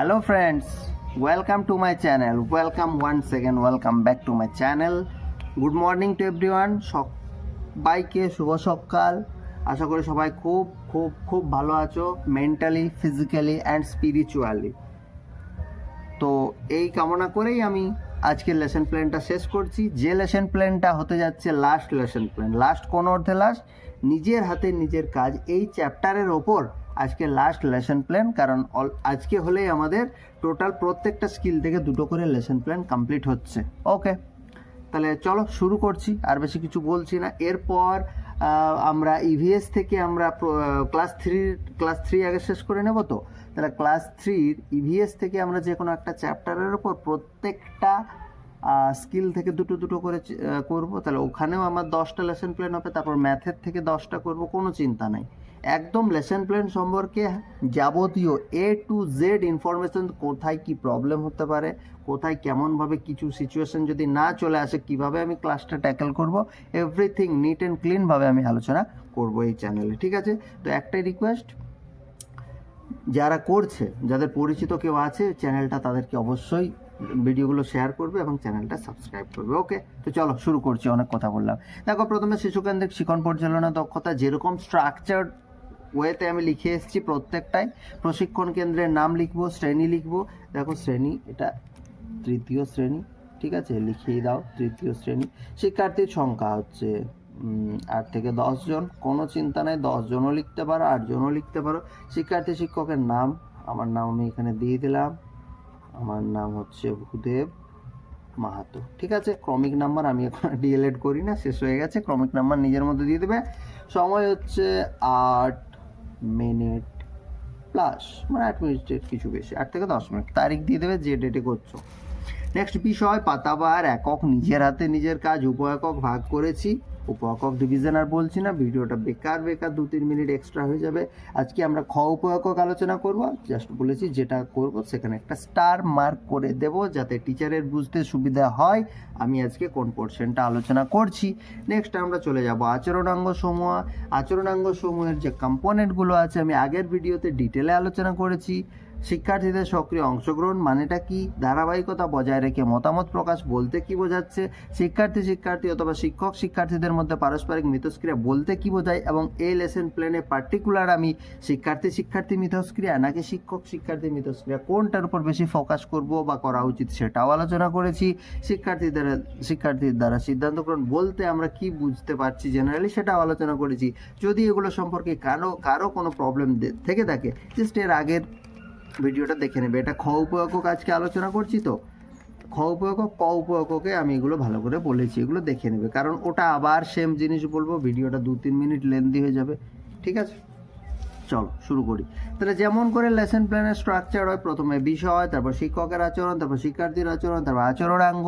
Hello welcome to my channel welcome one second welcome back to my channel good morning to everyone সবাইকে শুভ সকাল। আশা করি সবাই খুব খুব খুব ভালো আছো মেন্টালি ফিজিক্যালি অ্যান্ড স্পিরিচুয়ালি তো এই কামনা করেই আমি আজকের লেসন প্ল্যানটা শেষ করছি। যে লেসন প্ল্যানটা হতে যাচ্ছে লাস্ট লেসন প্ল্যান লাস্ট কোন অর্থে লাস্ট নিজের হাতে নিজের কাজ। এই চ্যাপ্টারের ওপর আজকে লাস্ট লেসন প্ল্যান কারণ আজকে হলেই আমাদের টোটাল প্রত্যেকটা স্কিল থেকে দুটো করে লেসন প্ল্যান কমপ্লিট হচ্ছে। ওকে তাহলে চলো শুরু করছি, আর বেশি কিছু বলছি না। এরপর আমরা ইভিএস থেকে আমরা ক্লাস থ্রির ক্লাস থ্রি আগে শেষ করে নেব তো? তাহলে ক্লাস থ্রির ইভিএস থেকে আমরা যে কোনো একটা চ্যাপ্টারের ওপর প্রত্যেকটা স্কিল থেকে দুটো দুটো করে করব। তাহলে ওখানেও আমার দশটা লেসন প্ল্যান হবে, তারপর ম্যাথের থেকে দশটা করব, কোনো চিন্তা নাই। একদম লেসন প্ল্যান সম্পর্কে যাবতীয় এ টু জেড ইনফরমেশন কোথায় কি প্রবলেম হতে পারে, কোথায় কেমনভাবে কিছু সিচুয়েশন যদি না চলে আসে, কীভাবে আমি ক্লাসটা ট্যাকেল করব এভরিথিং নিট অ্যান্ড ক্লিনভাবে আমি আলোচনা করব এই চ্যানেলে ঠিক আছে? তো একটাই রিকোয়েস্ট যারা করছে, যাদের পরিচিত কেউ আছে চ্যানেলটা তাদেরকে অবশ্যই ভিডিওগুলো শেয়ার করবে এবং চ্যানেলটা সাবস্ক্রাইব করবে ওকে তো চলো শুরু করছি, অনেক কথা বললাম। দেখো, প্রথমে শিশুকেন্দ্রিক শিক্ষণ পরিচালনা দক্ষতা, যেরকম স্ট্রাকচার ওয়েতে আমি লিখে এসেছি প্রত্যেকটাই। প্রশিক্ষণ কেন্দ্রের নাম লিখব, শ্রেণি লিখব। দেখো শ্রেণি, এটা তৃতীয় শ্রেণি, ঠিক আছে? লিখিয়ে দাও, তৃতীয় শ্রেণি। শিক্ষার্থীর সংখ্যা হচ্ছে আট থেকে জন। কোনো চিন্তা নেই, দশ জনও লিখতে পারো, আট জনও লিখতে পারো। শিক্ষার্থী শিক্ষকের নাম, আমার নাম আমি এখানে দিয়ে দিলাম। আমার নাম হচ্ছে ভূদেব মাহাতো, ঠিক আছে? ক্রমিক নাম্বার আমি এখন ডিএলএড করি না, শেষ হয়ে গেছে। ক্রমিক নাম্বার নিজের মধ্যে দিয়ে দেবে। সময় হচ্ছে আট মিনিট প্লাস মানে আট মিনিটের কিছু বেশি, আট থেকে দশ মিনিট। তারিখ দিয়ে দেবে যে ডেটে করছ। নেক্সট বিষয় পাতাবার একক, নিজের হাতে নিজের কাজ উপ একক ভাগ করেছি। উপ ডিভিশন আর বলছি না, ভিডিওটা বেকার বেকার দু তিন মিনিট এক্সট্রা হয়ে যাবে। আজকে আমরা খ উপ আলোচনা করব জাস্ট বলেছি যেটা করব সেখানে একটা স্টার মার্ক করে দেব যাতে টিচারের বুঝতে সুবিধা হয়। আমি আজকে কোন পোর্শনটা আলোচনা করছি? নেক্সট আমরা চলে যাব আচরণাঙ্গ সমূহ। আচরণাঙ্গ সমূহের যে কম্পোনেন্টগুলো আছে, আমি আগের ভিডিওতে ডিটেলে আলোচনা করেছি। শিক্ষার্থীদের সক্রিয় অংশগ্রহণ মানেটা কি? ধারাবাহিকতা বজায় রেখে মতামত প্রকাশ বলতে কি বোঝাচ্ছে? শিক্ষার্থী শিক্ষার্থী অথবা শিক্ষক শিক্ষার্থীদের মধ্যে পারস্পরিক মিথস্ক্রিয়া বলতে কি বোঝায়? এবং এই লেসন প্ল্যানে পার্টিকুলার আমি শিক্ষার্থী শিক্ষার্থী মিথস্ক্রিয়া নাকি শিক্ষক, শিক্ষার্থী মিথস্ক্রিয়া কোনটার উপর বেশি ফোকাস করব বা করা উচিত সেটাও আলোচনা করেছি। শিক্ষার্থীদের, শিক্ষার্থীর দ্বারা সিদ্ধান্ত গ্রহণ বলতে আমরা কি বুঝতে পারছি জেনারেলি সেটাও আলোচনা করেছি। যদি এগুলো সম্পর্কে কারও কারও কোনো প্রবলেম থেকে থাকে জাস্ট এর আগের ভিডিওটা দেখে নেবে। এটা খ উপয়কক আজকে আলোচনা করছি তো। খ উপয়কক, ক উপয়ককে আমি এগুলো ভালো করে বলেছি, এগুলো দেখে নেবে। কারণ ওটা আবার সেম জিনিস বলব, ভিডিওটা দু তিন মিনিট লেন্দি হয়ে যাবে। ঠিক আছে? চলো, শুরু করি। তাহলে যেমন করে লেসন প্ল্যানের স্ট্রাকচার হয়, প্রথমে বিষয় তারপর শিক্ষকের আচরণ, তারপর শিক্ষার্থীর আচরণ, তারপর আচরণাঙ্গ।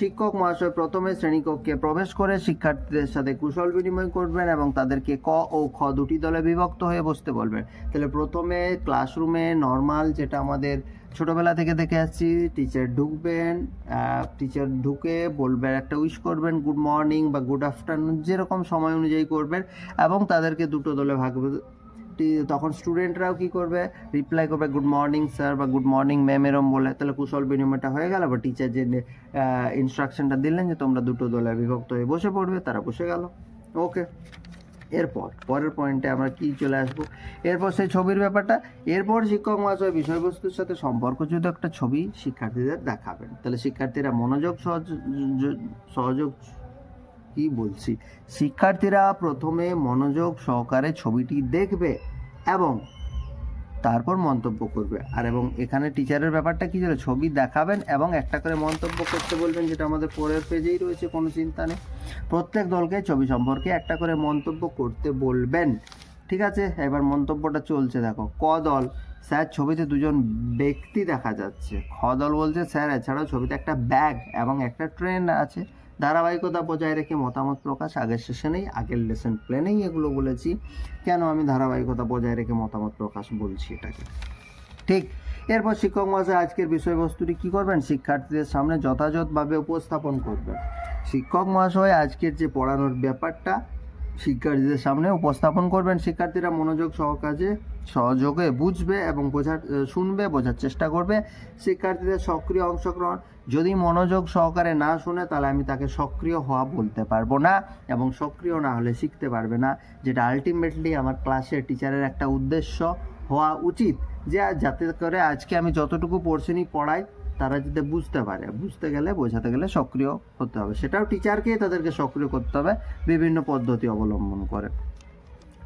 শিক্ষক, মহাশয় প্রথমে শ্রেণীকক্ষে প্রবেশ করে শিক্ষার্থীদের সাথে কুশল বিনিময় করবেন এবং তাদেরকে ক ও খ দুটি দলে বিভক্ত হয়ে বসতে বলবেন। তাহলে প্রথমে ক্লাসরুমে নর্মাল যেটা আমাদের ছোটবেলা থেকে দেখে আসছি টিচার ঢুকবেন টিচার ঢুকে বলবেন একটা উইশ করবেন গুড মর্নিং বা গুড আফটারনুন যেরকম সময় অনুযায়ী করবেন এবং তাদেরকে দুটো দলে ভাগ তখন স্টুডেন্টরাও কি করবে? রিপ্লাই করবে গুড মর্নিং স্যার বা গুড মর্নিং ম্যাম এরম বলে। তাহলে কুশল বিনিময়টা হয়ে গেল, বা টিচার যে ইনস্ট্রাকশনটা দিলেন যে, তোমরা দুটো দলে বিভক্ত হয়ে বসে পড়বে তারা বসে গেল। ওকে এরপর, পরের পয়েন্টে আমরা কি চলে আসব? এরপর সেই ছবির ব্যাপারটা। এরপর শিক্ষক মহাশয় বিষয়বস্তুর সাথে সম্পর্কযুক্ত একটা ছবি শিক্ষার্থীদের দেখাবেন। তাহলে শিক্ষার্থীরা মনোযোগ সহজ- সহযোগ, কি বলছি? শিক্ষার্থীরা প্রথমে মনোযোগ সহকারে ছবিটি দেখবে। এবং তারপর মন্তব্য করবে। আর এবং এখানে টিচারের ব্যাপারটা কি ছিল ছবি দেখাবেন এবং একটা করে মন্তব্য করতে বলবেন, যেটা আমাদের পরের পেজেই রয়েছে, কোনো চিন্তা নেই। প্রত্যেক দলকে ছবি সম্পর্কে একটা করে মন্তব্য করতে বলবেন। ঠিক আছে? এবার মন্তব্যটা চলছে, দেখো। ক দল? স্যার, ছবিতে দুজন ব্যক্তি দেখা যাচ্ছে। খ দল বলছে, স্যার, এছাড়াও ছবিতে একটা ব্যাগ এবং একটা ট্রেন আছে। ধারাবাহিকতা বজায় রেখে মতামত প্রকাশ আগের সেশনেই আগের লেসন প্ল্যানেই এগুলো বলেছি। কেন আমি ধারাবাহিকতা বজায় রেখে মতামত প্রকাশ বলছি এটাকে? ঠিক, এরপর শিক্ষক মহাশয়, আজকের বিষয়বস্তুটি কি করবেন? শিক্ষার্থীদের সামনে যথাযথভাবে উপস্থাপন করবেন। শিক্ষক মহাশয়, আজকের যে পড়ানোর ব্যাপারটা, শিক্ষার্থীদের সামনে উপস্থাপন করবেন। শিক্ষার্থীরা মনোযোগ সহকারে সহযোগে বুঝবে এবং বোঝার শুনবে, বোঝার চেষ্টা করবে। শিক্ষার্থীদের সক্রিয় অংশগ্রহণ, যদি মনোযোগ সহকারে না শুনে, তাহলে আমি তাকে সক্রিয় হওয়া বলতে পারব না এবং সক্রিয় না হলে শিখতে পারবে না, যেটা আলটিমেটলি আমার ক্লাসের টিচারের একটা উদ্দেশ্য হওয়া উচিত যে, যাতে করে আজকে আমি যতটুকু পোর্শনই পড়াই, তারা যাতে বুঝতে পারে। বুঝতে গেলে, বোঝাতে গেলে সক্রিয় হতে হবে। সেটাও টিচারকেই তাদেরকে সক্রিয় করতে হবে, বিভিন্ন পদ্ধতি অবলম্বন করে।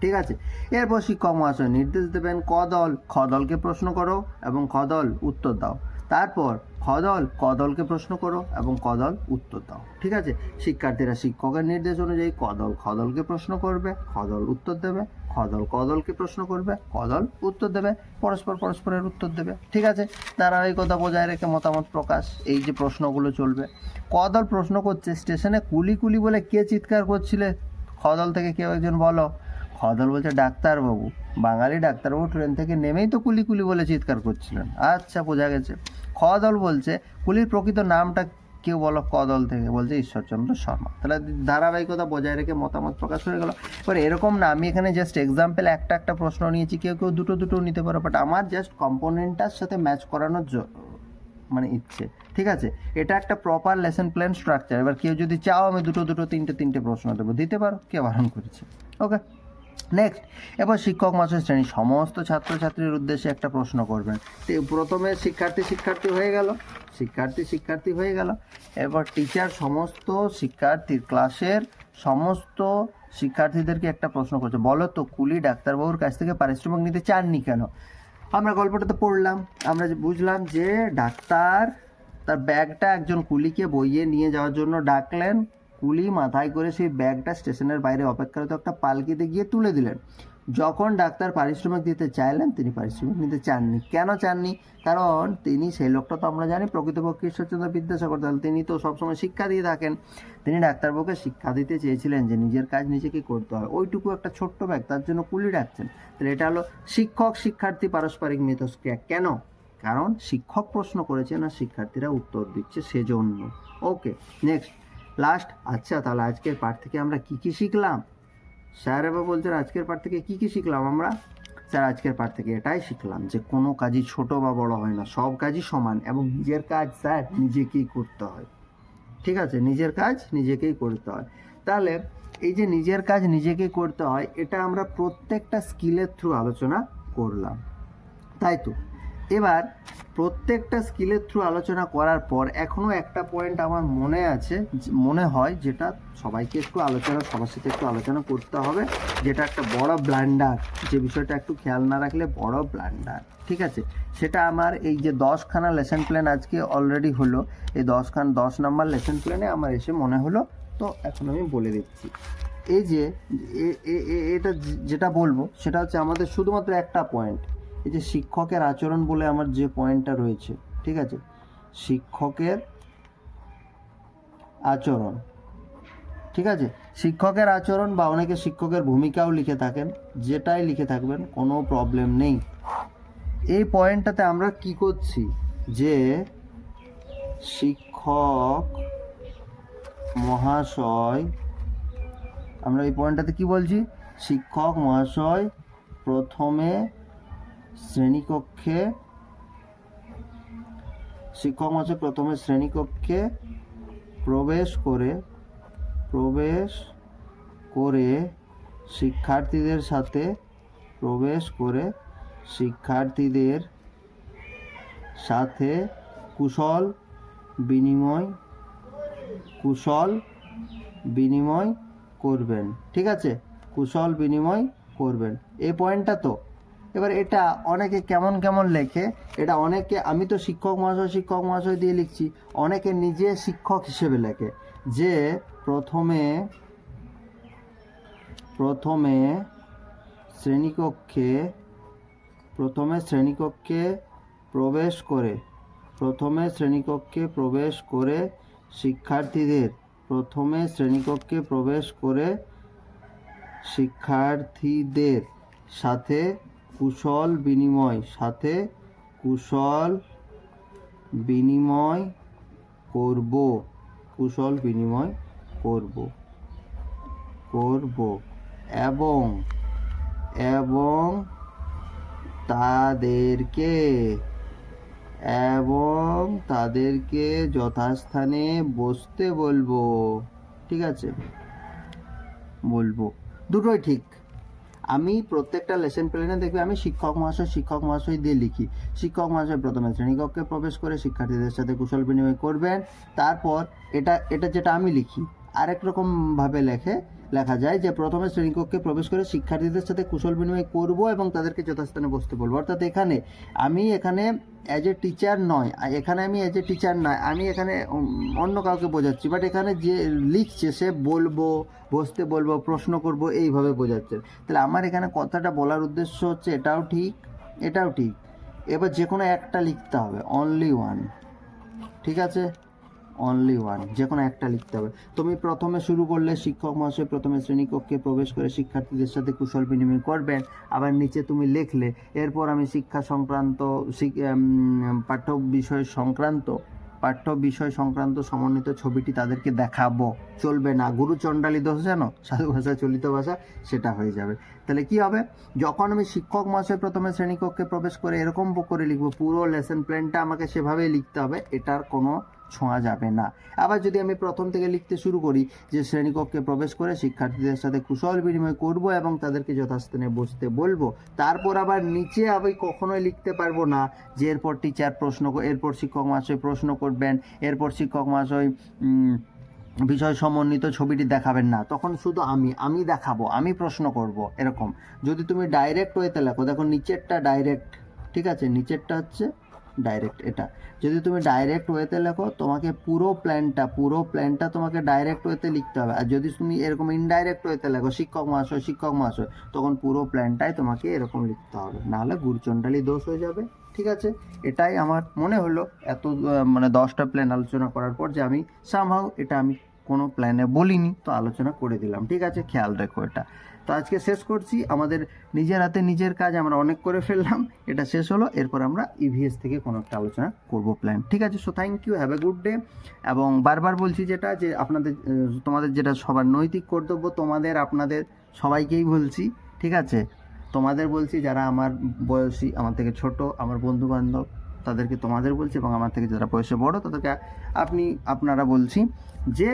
ঠিক আছে? এরপর শিক্ষক মহাশয় নির্দেশ দেবেন কদল দল খ দলকে প্রশ্ন করো এবং খ দল উত্তর দাও। তারপর খদল, কদলকে প্রশ্ন করো এবং কদল উত্তর দাও। ঠিক আছে? শিক্ষার্থীরা শিক্ষকের নির্দেশ অনুযায়ী কদল, খদলকে প্রশ্ন করবে খ দল উত্তর দেবে, খদল, কদলকে প্রশ্ন করবে কদল উত্তর দেবে, পরস্পর পরস্পরের উত্তর দেবে। ঠিক আছে? ধারাবাহিকতা বজায় রেখে মতামত প্রকাশ, এই যে প্রশ্নগুলো চলবে। কদল প্রশ্ন করছে, স্টেশনে কুলি কুলি বলে কে চিৎকার করছিলে? খ দল থেকে কেউ একজন বলো। খদল বলছে, ডাক্তারবাবু, বাঙালি ডাক্তারবাবু ট্রেন থেকে নেমেই তো কুলি কুলি বলে চিৎকার করছিলেন। আচ্ছা বোঝা গেছে। খদল বলছে, কুলির প্রকৃত নামটা কেউ বলো কদল থেকে। বলছে ঈশ্বরচন্দ্র শর্মা। তাহলে ধারাবাহিকতা বজায় রেখে মতামত প্রকাশ হয়ে গেল। এবার এরকম না, আমি এখানে জাস্ট এক্সাম্পল একটা একটা প্রশ্ন নিয়েছি, কেউ কেউ দুটো দুটো নিতে পারো বাট আমার জাস্ট কম্পোনেন্টটার সাথে ম্যাচ করানোর মানে ইচ্ছে। ঠিক আছে? এটা একটা প্রপার লেসন প্ল্যান স্ট্রাকচার এবার কেউ যদি চাও, আমি দুটো দুটো, তিনটে তিনটে প্রশ্ন দেবো। দিতে পারো? কে বারণ করেছে? ওকে নেক্সট এবার শিক্ষক মাসের শ্রেণি। সমস্ত ছাত্রছাত্রীর উদ্দেশ্যে একটা প্রশ্ন করবেন। প্রথমে শিক্ষার্থী শিক্ষার্থী হয়ে গেল। শিক্ষার্থী শিক্ষার্থী হয়ে গেল। এবার টিচার সমস্ত শিক্ষার্থীর ক্লাসের সমস্ত শিক্ষার্থীদেরকে একটা প্রশ্ন করছে। বলো তো, কুলি ডাক্তারবাবুর কাছ থেকে পারিশ্রমিক নিতে চাননি কেন? আমরা গল্পটাতে পড়লাম। আমরা যে বুঝলাম যে ডাক্তার তার ব্যাগটা একজন কুলিকে বইয়ে নিয়ে যাওয়ার জন্য ডাকলেন। কুলি মাথায় করে সেই ব্যাগটা স্টেশনের বাইরে অপেক্ষারত একটা পালকিতে গিয়ে তুলে দিলেন। যখন ডাক্তার পারিশ্রমিক দিতে চাইলেন, তিনি পারিশ্রমিক নিতে চাননি। কেন চাননি? কারণ তিনি সেই লোকটা তো আমরা জানি, প্রকৃতপক্ষে ঈশ্বরচন্দ্র বিদ্যাসাগর তাহলে তিনি তো সবসময় শিক্ষা দিয়ে থাকেন। তিনি ডাক্তারবাবুকে শিক্ষা দিতে চেয়েছিলেন যে নিজের কাজ নিজেকে করতে হয়। ওইটুকু একটা ছোট্ট ব্যাগ, তার জন্য কুলি ডাকছেন। তাহলে এটা হলো শিক্ষক, শিক্ষার্থী, পারস্পরিক মিথস্ক্রিয়া। কেন? কারণ শিক্ষক প্রশ্ন করেছেন আর শিক্ষার্থীরা উত্তর দিচ্ছে সেজন্য। ওকে নেক্সট লাস্ট আচ্ছা তাহলে আজকের পাঠ থেকে আমরা কি কি শিখলাম? স্যার এবার বলছেন আজকের পাঠ থেকে কি কি শিখলাম আমরা? স্যার আজকের পাঠ থেকে এটাই শিখলাম যে কোনো কাজই ছোট বা বড় হয় না, সব কাজই সমান এবং নিজের কাজ স্যার নিজেকেই করতে হয়। ঠিক আছে? নিজের কাজ নিজেকেই করতে হয়। তাহলে এই যে নিজের কাজ নিজেকেই করতে হয়, এটা আমরা প্রত্যেকটা স্কিলের থ্রু আলোচনা করলাম। তাই তো? এবার প্রত্যেকটা স্কিলের থ্রু আলোচনা করার পর এখনও একটা পয়েন্ট আমার মনে আছে মনে হয় যেটা সবাইকে একটু আলোচনা, সবার সাথে একটু আলোচনা করতে হবে, যেটা একটা বড় ব্লান্ডার যে বিষয়টা একটু খেয়াল না রাখলে বড় ব্লান্ডার ঠিক আছে? সেটা আমার এই যে দশখানা লেসন প্ল্যান আজকে অলরেডি হলো, এই দশখান, দশ নাম্বার লেসন প্ল্যানে আমার এসে মনে হলো, তো এখন আমি বলে দিচ্ছি। এই যে এটা যেটা বলব, সেটা হচ্ছে আমাদের শুধুমাত্র একটা পয়েন্ট এই যে শিক্ষকের আচরণ বলে আমার যে পয়েন্টটা রয়েছে, ঠিক আছে? শিক্ষকের আচরণ, ঠিক আছে? শিক্ষকের আচরণ বা অনেকে শিক্ষকের ভূমিকাও লিখে থাকেন, যেটাই লিখে থাকবেন, কোনো প্রবলেম নেই। এই পয়েন্টটাতে আমরা কি করছি? যে শিক্ষক মহাশয়, আমরা এই পয়েন্টটাতে কি বলছি? শিক্ষক মহাশয় প্রথমে শ্রেণীকক্ষে, শিক্ষক মহাশয় প্রথমে শ্রেণীকক্ষে প্রবেশ করে প্রবেশ করে শিক্ষার্থীদের সাথে প্রবেশ করে শিক্ষার্থীদের সাথে কুশল বিনিময় কুশল বিনিময় করবেন। ঠিক আছে? কুশল বিনিময় করবেন। এই পয়েন্টটা তো। এবার এটা অনেকে কেমন কেমন লেখে, এটা অনেকে, আমি তো শিক্ষক মহাশয় শিক্ষক মহাশয় দিয়ে লিখছি, অনেকে নিজে শিক্ষক হিসেবে লেখে যে প্রথমে প্রথমে শ্রেণীকক্ষে প্রথমে শ্রেণীকক্ষে প্রবেশ করে, প্রথমে শ্রেণীকক্ষে প্রবেশ করে শিক্ষার্থীদের, প্রথমে শ্রেণীকক্ষে প্রবেশ করে শিক্ষার্থীদের সাথে কুশল বিনিময়, সাথে কুশল বিনিময় করব। কুশল বিনিময় করব। করব। এবং এবং তাদেরকে এবং তাদেরকে যথাস্থানে বসতে বলব। ঠিক আছে? বলব। দুটোই ঠিক। আমি প্রত্যেকটা লেসন প্ল্যানে দেখবে আমি শিক্ষক মহাশয় শিক্ষক মহাশয় দিয়ে লিখি। শিক্ষক মহাশয় প্রথমে শ্রেণীকক্ষে প্রবেশ করে শিক্ষার্থীদের সাথে কুশল বিনিময় করবেন। তারপর এটা এটা যেটা আমি লিখি, আরেক রকম ভাবে লেখে লেখা যায় যে প্রথমে শ্রেণীকক্ষে প্রবেশ করে শিক্ষার্থীদের সাথে কুশল বিনিময় করব এবং তাদেরকে যথাস্থানে বসতে বলব। অর্থাৎ এখানে আমি এখানে অ্যাজ এ টিচার নয় এখানে আমি অ্যাজ এ টিচার নয়, আমি এখানে অন্য কাউকে বোঝাচ্ছি বাট এখানে যে লিখছে সে বলব, বসতে বলব, প্রশ্ন করব, এইভাবে বোঝাচ্ছে। তাহলে আমার এখানে কথাটা বলার উদ্দেশ্য হচ্ছে এটাও ঠিক এটাও ঠিক। এবার যে কোনো একটা লিখতে হবে অনলি ওয়ান ঠিক আছে? অনলি ওয়ান যে কোনো একটা লিখতে হবে। তুমি প্রথমে শুরু করলে শিক্ষক মহাশয় প্রথমে শ্রেণীকক্ষে প্রবেশ করে শিক্ষার্থীদের সাথে কুশল বিনিময় করবেন, আবার নিচে তুমি লিখলে, এরপর আমি শিক্ষা সংক্রান্ত পাঠ্য বিষয় সংক্রান্ত, পাঠ্য বিষয় সংক্রান্ত সমন্বিত ছবিটি তাদেরকে দেখাবো। চলবে না। গুরু চণ্ডালী দোষ জানো? সাধু ভাষা, চলিত ভাষা, সেটা হয়ে যাবে। তাহলে কি হবে? যখন আমি শিক্ষক মহাশয় প্রথমে শ্রেণীকক্ষে প্রবেশ করে এরকম করে লিখব, পুরো লেসন প্ল্যানটা আমাকে সেভাবেই লিখতে হবে, এটার কোনো ছোঁয়া যাবে না। আবার যদি আমি প্রথম থেকে লিখতে শুরু করি যে শ্রেণীকক্ষে প্রবেশ করে শিক্ষার্থীদের সাথে কুশল বিনিময় করব এবং তাদেরকে যথাস্থানে বসতে বলব, তারপর আবার নিচে আমি কখনোই লিখতে পারব না যে এরপর টিচার প্রশ্ন এরপর শিক্ষক মহাশয় প্রশ্ন করবেন, এরপর শিক্ষক মহাশয় বিষয় সমন্বিত ছবিটি দেখাবেন না। তখন শুধু আমি আমি দেখাবো, আমি প্রশ্ন করব, এরকম। যদি তুমি ডাইরেক্ট ওয়েতে লেখো, দেখো নিচেরটা ডাইরেক্ট ঠিক আছে? নিচেরটা হচ্ছে ডাইরেক্ট এটা। যদি তুমি ডাইরেক্ট ওয়েতে লেখো, তোমাকে পুরো প্ল্যানটা পুরো প্ল্যানটা তোমাকে ডাইরেক্ট ওয়েতে লিখতে হবে। আর যদি তুমি এরকম ইনডাইরেক্ট ওয়েতে লেখো, শিক্ষক মহাশয় শিক্ষক মহাশয়, তখন পুরো প্ল্যানটাই তোমাকে এরকম লিখতে হবে। নাহলে গুরুচণ্ডালি দোষ হয়ে যাবে। ঠিক আছে? এটাই আমার মনে হলো এত মানে দশটা প্ল্যান আলোচনা করার পর যে আমি সামহাও এটা আমি কোনো প্ল্যানে বলিনি, তো আলোচনা করে দিলাম। ঠিক আছে? খেয়াল রেখো এটা। তো আজকে শেষ করছি। আমাদের নিজের হাতে নিজের কাজ আমরা অনেক করে ফেললাম। এটা শেষ হলো। এরপর আমরা ইভিএস থেকে কোনো একটা আলোচনা করব প্ল্যান ঠিক আছে so thank you have a good day এবং বারবার বলছি যেটা, যে আপনাদের, তোমাদের যেটা সবার নৈতিক কর্তব্য, তোমাদের, আপনাদের সবাইকেই বলছি। ঠিক আছে? তোমাদের বলছি, যারা আমার বয়সী, আমার থেকে ছোট, আমার বন্ধু বান্ধব তাদেরকে তোমাদের বলছি এবং আমার থেকে যারা বয়সে বড়, তাদেরকে আপনি, আপনারা বলছি যে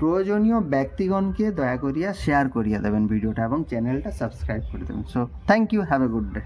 প্রয়োজনীয় ব্যক্তিগণকে দয়া করিয়া শেয়ার করিয়া দেবেন ভিডিওটা এবং চ্যানেলটা সাবস্ক্রাইব করে দেবেন। So thank you have a good day